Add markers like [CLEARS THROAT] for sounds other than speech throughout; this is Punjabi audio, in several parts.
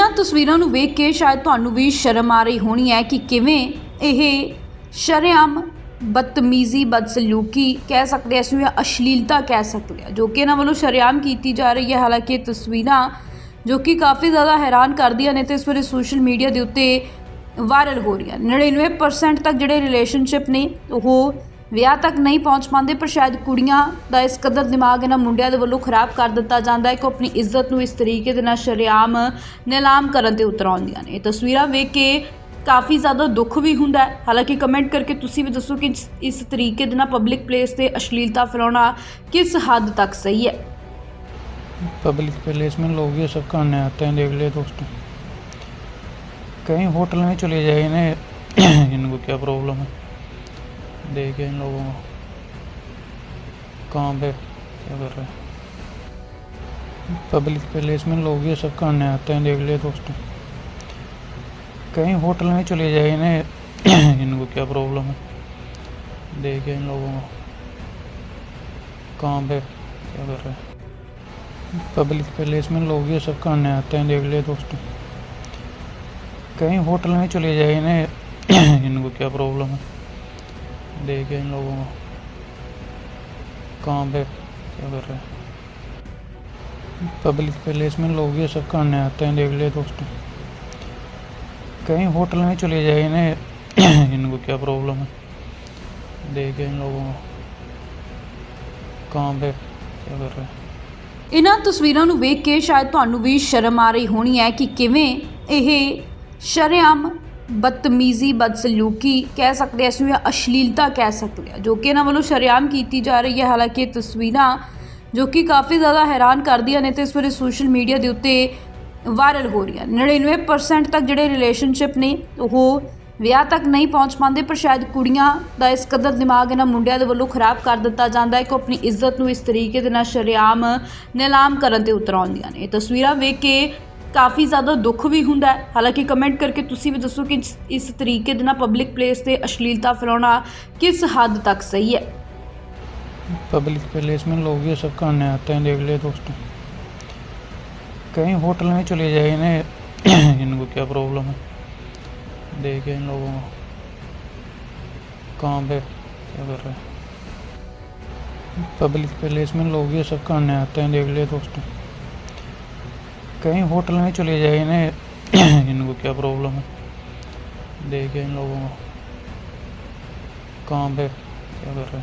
ਇਹਨਾਂ ਤਸਵੀਰਾਂ ਨੂੰ ਵੇਖ ਕੇ ਸ਼ਾਇਦ ਤੁਹਾਨੂੰ ਵੀ ਸ਼ਰਮ ਆ ਰਹੀ ਹੋਣੀ ਹੈ ਕਿ ਕਿਵੇਂ ਇਹ ਸ਼ਰਿਆਮ ਬਦਤਮੀਜ਼ੀ, ਬਦਸਲੂਕੀ ਕਹਿ ਸਕਦੇ ਐ ਜਾਂ ਅਸ਼ਲੀਲਤਾ ਕਹਿ ਸਕਦੇ ਆ, ਜੋ ਕਿ ਇਹਨਾਂ ਵੱਲੋਂ ਸ਼ਰਿਆਮ ਕੀਤੀ ਜਾ ਰਹੀ ਹੈ। ਹਾਲਾਂਕਿ ਇਹ ਤਸਵੀਰਾਂ ਜੋ ਕਿ ਕਾਫੀ ਜ਼ਿਆਦਾ ਹੈਰਾਨ ਕਰਦੀਆਂ ਨੇ ਤੇ ਇਸ ਵੇਲੇ ਸੋਸ਼ਲ ਮੀਡੀਆ ਦੇ ਉੱਤੇ ਵਾਇਰਲ ਹੋ ਰਹੀਆਂ 99% ਤੱਕ ਜਿਹੜੇ ਰਿਲੇਸ਼ਨਸ਼ਿਪ ਨੇ, ਉਹ ਵਿਆਹ ਤੱਕ ਨਹੀਂ ਪਹੁੰਚ ਪਾਉਂਦੇ, ਪਰ ਸ਼ਾਇਦ ਕੁੜੀਆਂ ਦਾ ਇਸ ਕਦਰ ਦਿਮਾਗ ਇਹਨਾਂ ਮੁੰਡਿਆਂ ਦੇ ਵੱਲੋਂ ਖਰਾਬ ਕਰ ਦਿੱਤਾ ਜਾਂਦਾ ਹੈ ਕਿ ਉਹ ਆਪਣੀ ਇੱਜ਼ਤ ਨੂੰ ਇਸ ਤਰੀਕੇ ਦੇ ਨਾਲ ਸ਼ਰਿਆਮ ਨਿਲਾਮ ਕਰਨ ਤੇ ਉਤਰ ਆਉਂਦੀਆਂ ਨੇ। ਇਹ ਤਸਵੀਰਾਂ ਵੇਖ ਕੇ ਕਾਫੀ ਜ਼ਿਆਦਾ ਦੁੱਖ ਵੀ ਹੁੰਦਾ ਹੈ। ਹਾਲਾਂਕਿ ਕਮੈਂਟ ਕਰਕੇ ਤੁਸੀਂ ਵੀ ਦੱਸੋ ਕਿ ਇਸ ਤਰੀਕੇ ਦੇ ਨਾਲ ਪਬਲਿਕ ਪਲੇਸ ਤੇ ਅਸ਼ਲੀਲਤਾ ਫੈਲਾਉਣਾ ਕਿਸ ਹੱਦ ਤੱਕ ਸਹੀ ਹੈ? पब्लिक प्लेस में लोग ये सब करने आते हैं देख ले दोस्तों कहीं होटल में चले जाए इन्हें इनको क्या प्रॉब्लम है देखे इन लोगों को। कहाँ पे? क्या कर रहे हैं? पब्लिक प्लेस में लोग ये सब करने आते हैं, देख लिए दोस्तों। कहीं होटल में चले जाए इन्हें, इनको क्या प्रॉब्लम है? देखे इन लोगों को। कहाँ पे? क्या कर रहे हैं? पब्लिक प्लेस में लोग ये सब करने आते हैं, देख लिए दोस्तों। कहीं होटल में चले जाए इन्हें, इनको क्या प्रॉब्लम है? दे के इन लोगों को कहाँ पे क्या कर रहे हैं पब्लिक प्लेस में लोग ये सब करने आते हैं देख लिए दोस्तों कहीं होटल में चले जाए इन्हें इनको क्या प्रॉब्लम है देखे इन लोगों को कहाँ पे क्या कर रहे हैं ਇਹਨਾਂ ਤਸਵੀਰਾਂ ਨੂੰ ਵੇਖ ਕੇ ਸ਼ਾਇਦ ਤੁਹਾਨੂੰ ਵੀ ਸ਼ਰਮ ਆ ਰਹੀ ਹੋਣੀ ਹੈ ਕਿ ਕਿਵੇਂ ਇਹ ਸ਼ਰਿਆਮ ਬਦਤਮੀਜ਼ੀ, ਬਦਸਲੂਕੀ ਕਹਿ ਸਕਦੇ ਇਸ ਨੂੰ ਜਾਂ ਅਸ਼ਲੀਲਤਾ ਕਹਿ ਸਕਦੇ ਆ ਜੋ ਕਿ ਇਹਨਾਂ ਵੱਲੋਂ ਸ਼ਰੇਆਮ ਕੀਤੀ ਜਾ ਰਹੀ ਹੈ। ਹਾਲਾਂਕਿ ਇਹ ਤਸਵੀਰਾਂ ਜੋ ਕਿ ਕਾਫੀ ਜ਼ਿਆਦਾ ਹੈਰਾਨ ਕਰਦੀਆਂ ਨੇ ਤੇ ਇਸ ਵੇਲੇ ਸੋਸ਼ਲ ਮੀਡੀਆ ਦੇ ਉੱਤੇ ਵਾਇਰਲ ਹੋ ਰਹੀਆਂ 99% ਤੱਕ ਜਿਹੜੇ ਰਿਲੇਸ਼ਨਸ਼ਿਪ ਨੇ, ਉਹ ਵਿਆਹ ਤੱਕ ਨਹੀਂ ਪਹੁੰਚ ਪਾਉਂਦੇ, ਪਰ ਸ਼ਾਇਦ ਕੁੜੀਆਂ ਦਾ ਇਸ ਕਦਰ ਦਿਮਾਗ ਇਹਨਾਂ ਮੁੰਡਿਆਂ ਦੇ ਵੱਲੋਂ ਖਰਾਬ ਕਰ ਦਿੱਤਾ ਜਾਂਦਾ ਹੈ। ਕਿ ਆਪਣੀ ਇੱਜ਼ਤ ਨੂੰ ਇਸ ਤਰੀਕੇ ਦੇ ਨਾਲ ਸ਼ਰਿਆਮ ਨਿਲਾਮ ਕਰਨ ਤੇ ਉਤਰਾਉਂਦੀਆਂ ਨੇ। ਇਹ ਤਸਵੀਰਾਂ ਵੇਖ ਕੇ ਕਾਫੀ ਜ਼ਿਆਦਾ ਦੁੱਖ ਵੀ ਹੁੰਦਾ ਹੈ ਹਾਲਾਂਕਿ ਕਮੈਂਟ ਕਰਕੇ ਤੁਸੀਂ ਵੀ ਦੱਸੋ ਕਿ ਇਸ ਤਰੀਕੇ ਦੇ ਨਾਲ ਪਬਲਿਕ ਪਲੇਸ ਤੇ ਅਸ਼ਲੀਲਤਾ ਫੈਲਾਉਣਾ ਕਿਸ ਹੱਦ ਤੱਕ ਸਹੀ ਹੈ पब्लिक प्लेस में लोग ये सब करने आते हैं देख ले दोस्तों कहीं होटल में चले जाए इन्हें इनको क्या प्रॉब्लम है देखे इन लोगों को कहाँ पे क्या कर रहे हैं पब्लिक प्लेस में लोग ये सब करने आते हैं देख ले दोस्तों कहीं होटल में चले जाए ना [CLEARS THROAT] इनको क्या प्रॉब्लम है? देखे इन लोगों को। कहाँ पे? क्या कर रहे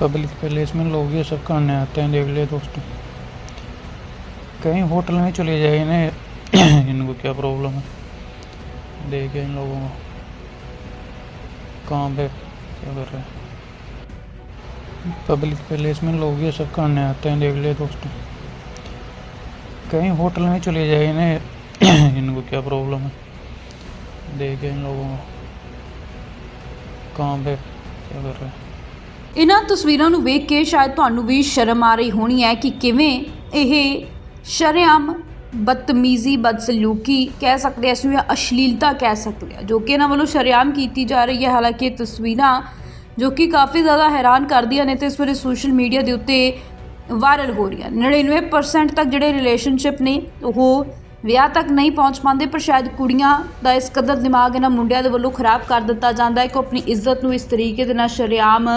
पब्लिक प्लेस में लोग ये सब करने आते हैं, देख लिया दोस्तों। कहीं होटल में चले जाए ना [CLEARS THROAT] इनको क्या प्रॉब्लम है? देखे इन लोगों को। कहाँ पे? क्या कर रहे पब्लिक प्लेस में लोग ये सब करने आते हैं, देख लिया दोस्तों। कहीं होटल में चले जाए इन्हें इनको क्या प्रॉब्लम है देखे इन लोगों को कहाँ पे क्या कर रहे हैं ਇਹਨਾਂ ਤਸਵੀਰਾਂ ਨੂੰ ਵੇਖ ਕੇ ਸ਼ਾਇਦ ਤੁਹਾਨੂੰ ਵੀ ਸ਼ਰਮ ਆ ਰਹੀ ਹੋਣੀ ਹੈ ਕਿ ਕਿਵੇਂ ਇਹ ਸ਼ਰੇਆਮ ਬਦਤਮੀਜ਼ੀ, ਬਦਸਲੂਕੀ ਕਹਿ ਸਕਦੇ ਹਾਂ ਅਸੀਂ ਜਾਂ ਅਸ਼ਲੀਲਤਾ ਕਹਿ ਸਕਦੇ ਹਾਂ ਜੋ ਕਿ ਇਹਨਾਂ ਵੱਲੋਂ ਸ਼ਰੇਆਮ ਕੀਤੀ ਜਾ ਰਹੀ ਹੈ। ਹਾਲਾਂਕਿ ਇਹ ਤਸਵੀਰਾਂ ਜੋ ਕਿ ਕਾਫੀ ਜ਼ਿਆਦਾ ਹੈਰਾਨ ਕਰਦੀਆਂ ਨੇ ਤੇ ਇਸ ਬਾਰੇ ਸੋਸ਼ਲ ਮੀਡੀਆ ਦੇ ਉੱਤੇ ਵਾਇਰਲ ਹੋ ਰਹੀਆਂ 99% ਤੱਕ ਜਿਹੜੇ ਰਿਲੇਸ਼ਨਸ਼ਿਪ ਨੇ, ਉਹ ਵਿਆਹ ਤੱਕ ਨਹੀਂ ਪਹੁੰਚ ਪਾਉਂਦੇ, ਪਰ ਸ਼ਾਇਦ ਕੁੜੀਆਂ ਦਾ ਇਸ ਕਦਰ ਦਿਮਾਗ ਇਹਨਾਂ ਮੁੰਡਿਆਂ ਦੇ ਵੱਲੋਂ ਖਰਾਬ ਕਰ ਦਿੱਤਾ ਜਾਂਦਾ ਹੈ ਕਿ ਆਪਣੀ ਇੱਜ਼ਤ ਨੂੰ ਇਸ ਤਰੀਕੇ ਦੇ ਨਾਲ ਸ਼ਰਿਆਮ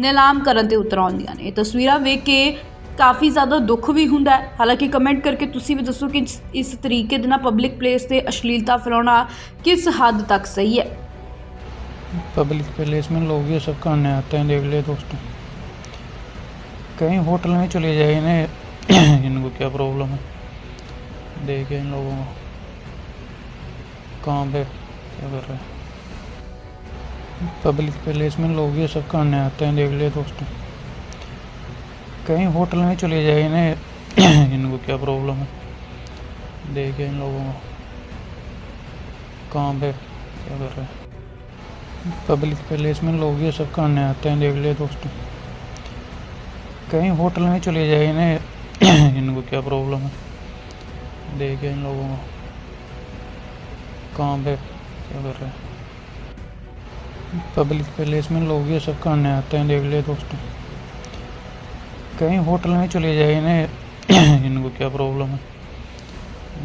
ਨਿਲਾਮ ਕਰਨ ਤੇ ਉਤਰ ਆਉਂਦੀਆਂ ਨੇ। ਇਹ ਤਸਵੀਰਾਂ ਵੇਖ ਕੇ ਕਾਫੀ ਜ਼ਿਆਦਾ ਦੁੱਖ ਵੀ ਹੁੰਦਾ ਹਾਲਾਂਕਿ ਕਮੈਂਟ ਕਰਕੇ ਤੁਸੀਂ ਵੀ ਦੱਸੋ ਕਿ ਇਸ ਤਰੀਕੇ ਦੇ ਨਾਲ ਪਬਲਿਕ ਪਲੇਸ ਤੇ ਅਸ਼ਲੀਲਤਾ ਫੈਲਾਉਣਾ ਕਿਸ ਹੱਦ ਤੱਕ ਸਹੀ ਹੈ? ਪਬਲਿਕ ਪਲੇਸ में लोग ये सब करने आते हैं देख ले दोस्तों कहीं होटल में चले जाए इन्हें। [CLEARS THROAT] इनको क्या प्रॉब्लम है? देखे इन लोगों को। कहाँ पे? क्या कर रहे हैं? पब्लिक प्लेस में लोग ये सब करने आते हैं, देख लिया दोस्तों। कहीं होटल में चले जाए इन्हें। [CLEARS THROAT] इनको क्या प्रॉब्लम है? देखे इन लोगों को। कहाँ पे? क्या कर रहे हैं? पब्लिक प्लेस में लोग ये सब करने आते हैं, देख लिया दोस्तों। कहीं होटल में चले जाए इन्हें। [CLEARS THROAT] इनको क्या प्रॉब्लम है? देखे इन लोगों को। कहाँ पे? क्या कर रहे हैं? पब्लिक प्लेस में लोग ये सब करने आते हैं, देख ले दोस्तों। कहीं होटल में चले जाए इन्हें। [CLEARS THROAT] इनको क्या प्रॉब्लम है?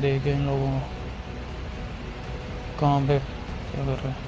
देखे इन लोगों को। कहाँ पे? क्या कर रहे हैं?